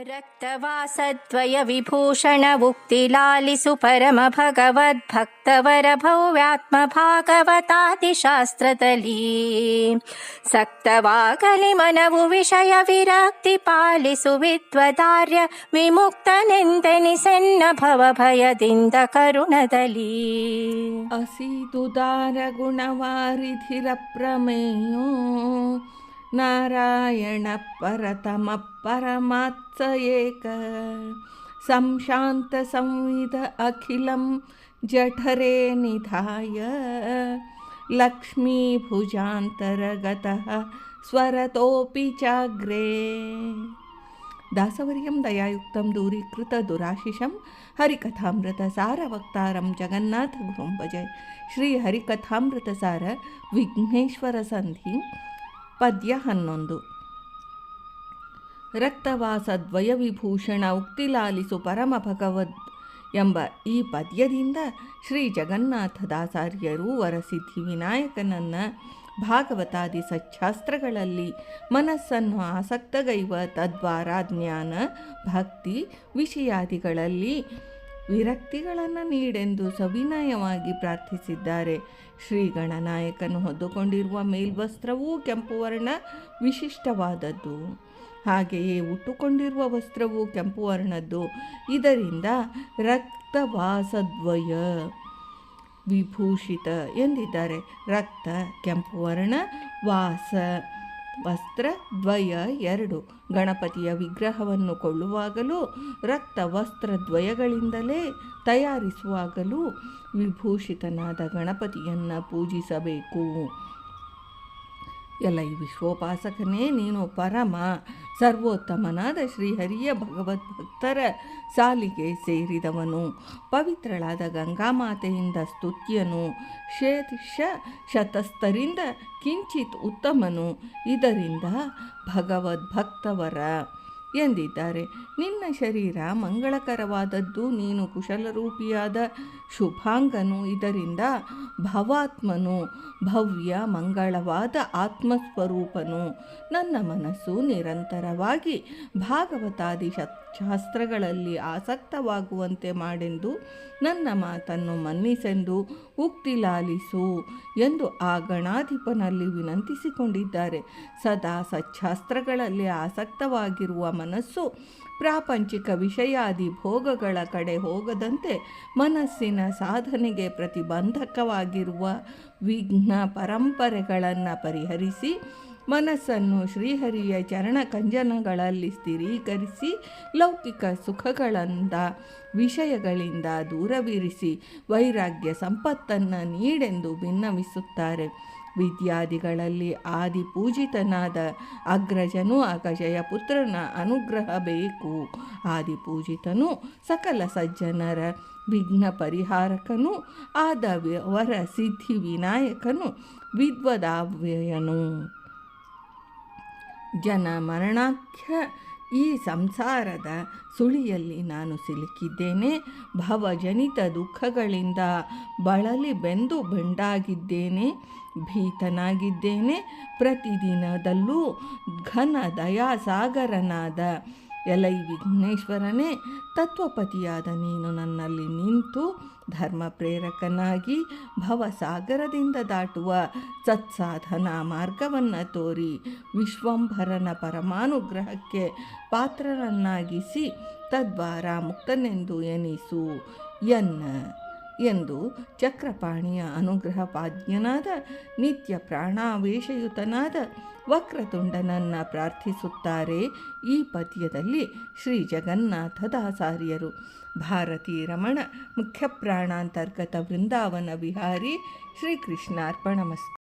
रक्तवासद्वय विभूषणमुक्तिलालिसु परम भगवद्भक्तवरभौव्यात्मभागवतादिशास्त्रदली सक्तवाकलि मनवु विषय विरक्तिपालिसु विद्वदार्य विमुक्तनिन्दनि सन्न भव भयदिन्द करुणदली असि दुदार गुणवारिधिरप्रमेय नारायणपरतमपरमात्स एक संशान्तसंविध अखिलं जठरे निधाय। लक्ष्मीभुजान्तरगतः स्वरतोऽपि चाग्रे दासवर्यं दयायुक्तं दूरीकृतदुराशिषं हरिकथामृतसारवक्तारं जगन्नाथगुरुं भजय श्रीहरिकथामृतसार विघ्नेश्वरसन्धिं ಜಗನ್ನಾಥ ಪದ್ಯ ಹನ್ನೊಂದು ರಕ್ತವಾಸ ದ್ವಯವಿಭೂಷಣ ಉಕ್ತಿಲಾಲಿಸು ಪರಮ ಭಗವದ್ ಎಂಬ ಈ ಪದ್ಯದಿಂದ ಶ್ರೀ ಜಗನ್ನಾಥದಾಚಾರ್ಯರು ವರಸಿದ್ಧಿ ವಿನಾಯಕನನ್ನ ಭಾಗವತಾದಿ ಸಚ್ಛಾಸ್ತ್ರಗಳಲ್ಲಿ ಮನಸ್ಸನ್ನು ಆಸಕ್ತಗೈವ ತದ್ವಾರ ಜ್ಞಾನ ಭಕ್ತಿ ವಿಷಯಾದಿಗಳಲ್ಲಿ ವಿರಕ್ತಿಗಳನ್ನು ನೀಡೆಂದು ಸವಿನಯವಾಗಿ ಪ್ರಾರ್ಥಿಸಿದ್ದಾರೆ. ಶ್ರೀ ಗಣನಾಯಕನು ಹೊದ್ದುಕೊಂಡಿರುವ ಮೇಲ್ವಸ್ತ್ರವೂ ಕೆಂಪು ವರ್ಣ ವಿಶಿಷ್ಟವಾದದ್ದು. ಹಾಗೆಯೇ ಉಟ್ಟುಕೊಂಡಿರುವ ವಸ್ತ್ರವು ಕೆಂಪು ವರ್ಣದ್ದು. ಇದರಿಂದ ರಕ್ತವಾಸದ್ವಯ ವಿಭೂಷಿತ ಎಂದಿದ್ದಾರೆ. ರಕ್ತ, ಕೆಂಪು ವರ್ಣ, ವಾಸ. ವಸ್ತ್ರ ದ್ವಯ ಎರಡು. ಗಣಪತಿಯ ವಿಗ್ರಹವನ್ನು ಕೊಳ್ಳುವಾಗಲೂ ರಕ್ತ ವಸ್ತ್ರ ದ್ವಯಗಳಿಂದಲೇ ತಯಾರಿಸುವಾಗಲೂ ವಿಭೂಷಿತನಾದ ಗಣಪತಿಯನ್ನು ಪೂಜಿಸಬೇಕು. ಎಲ್ಲ ಈ ವಿಶ್ವೋಪಾಸಕನೇ ನೀನು ಪರಮ ಸರ್ವೋತ್ತಮನಾದ ಶ್ರೀಹರಿಯ ಭಗವದ್ಭಕ್ತರ ಸಾಲಿಗೆ ಸೇರಿದವನು. ಪವಿತ್ರಳಾದ ಗಂಗಾಮಾತೆಯಿಂದ ಸ್ತುತ್ಯನು ಶೇಷ ಶತಸ್ಥರಿಂದ ಕಿಂಚಿತ್ ಉತ್ತಮನು. ಇದರಿಂದ ಭಗವದ್ಭಕ್ತವರ ಎಂದಿದ್ದಾರೆ. ನಿನ್ನ ಶರೀರ ಮಂಗಳಕರವಾದದ್ದು, ನೀನು ಕುಶಲರೂಪಿಯಾದ ಶುಭಾಂಗನು, ಇದರಿಂದ ಭವಾತ್ಮನು ಭವ್ಯ ಮಂಗಳವಾದ ಆತ್ಮಸ್ವರೂಪನು. ನನ್ನ ಮನಸ್ಸು ನಿರಂತರವಾಗಿ ಭಾಗವತಾದಿ ಶಾಸ್ತ್ರಗಳಲ್ಲಿ ಆಸಕ್ತವಾಗುವಂತೆ ಮಾಡೆಂದು ನನ್ನ ಮಾತನ್ನು ಮನ್ನಿಸೆಂದು ಉಕ್ತಿ ಲಾಲಿಸು ಎಂದು ಆ ಗಣಾಧಿಪನಲ್ಲಿ ವಿನಂತಿಸಿಕೊಂಡಿದ್ದಾರೆ. ಸದಾ ಸಚ್ಛಾಸ್ತ್ರಗಳಲ್ಲಿ ಆಸಕ್ತವಾಗಿರುವ ಮನಸ್ಸು. ಪ್ರಾಪಂಚಿಕ ವಿಷಯಾದಿ ಭೋಗಗಳ ಕಡೆ ಹೋಗದಂತೆ ಮನಸ್ಸಿನ ಸಾಧನೆಗೆ ಪ್ರತಿಬಂಧಕವಾಗಿರುವ ವಿಘ್ನ ಪರಂಪರೆಗಳನ್ನು ಪರಿಹರಿಸಿ, ಮನಸ್ಸನ್ನು ಶ್ರೀಹರಿಯ ಚರಣ ಕಂಜನಗಳಲ್ಲಿ ಸ್ಥಿರೀಕರಿಸಿ, ಲೌಕಿಕ ಸುಖಗಳಿಂದ, ವಿಷಯಗಳಿಂದ ದೂರವಿರಿಸಿ, ವೈರಾಗ್ಯ ಸಂಪತ್ತನ್ನು ನೀಡೆಂದು ಭಿನ್ನವಿಸುತ್ತಾರೆ ವಿದ್ಯಾದಿಗಳಲ್ಲಿ ಆದಿ ಪೂಜಿತನಾದ ಅಗ್ರಜನು ಅಗಜಯ ಪುತ್ರನ ಅನುಗ್ರಹ ಬೇಕು. ಆದಿ ಪೂಜಿತನು ಸಕಲ ಸಜ್ಜನರ ವಿಘ್ನ ಪರಿಹಾರಕನು ಆದ ವರ ಸಿದ್ಧಿ ವಿನಾಯಕನು ವಿದ್ವದಾವ್ಯಯನು. ಜನ ಮರಣಾಖ್ಯ ಈ ಸಂಸಾರದ ಸುಳಿಯಲ್ಲಿ ನಾನು ಸಿಲುಕಿದ್ದೇನೆ, ಭವಜನಿತ ದುಃಖಗಳಿಂದ ಬಳಲಿ ಬೆಂದು ಬೆಂಡಾಗಿದ್ದೇನೆ, ಭೀತನಾಗಿದ್ದೇನೆ. ಪ್ರತಿದಿನದಲ್ಲೂ ಘನ ದಯಾಸಾಗರನಾದ ಎಲೈ ವಿಘ್ನೇಶ್ವರನೇ, ತತ್ವಪತಿಯಾದ ನೀನು ನನ್ನಲ್ಲಿ ನಿಂತು ಧರ್ಮ ಪ್ರೇರಕನಾಗಿ ಭವಸಾಗರದಿಂದ ದಾಟುವ ಸತ್ಸಾಧನ ಮಾರ್ಗವನ್ನು ತೋರಿ ವಿಶ್ವಂಭರನ ಪರಮಾನುಗ್ರಹಕ್ಕೆ ಪಾತ್ರರನ್ನಾಗಿಸಿ ತದ್ವಾರ ಮುಕ್ತನೆಂದು ಎನಿಸು ಎನ್ನ ಎಂದು ಚಕ್ರಪಾಣಿಯ ಅನುಗ್ರಹ ಪಾಜ್ಞನಾದ ನಿತ್ಯ ಪ್ರಾಣಾವೇಶಯುತನಾದ ವಕ್ರತುಂಡನನ್ನ ಪ್ರಾರ್ಥಿಸುತ್ತಾರೆ ಈ ಪದ್ಯದಲ್ಲಿ ಶ್ರೀ ಜಗನ್ನಾಥದಾಸಾರ್ಯರು ಭಾರತೀ ರಮಣ ಮುಖ್ಯ ಪ್ರಾಣಾಂತರ್ಗತ ವೃಂದಾವನ ವಿಹಾರಿ ಶ್ರೀಕೃಷ್ಣಾರ್ಪಣಮಸ್ತು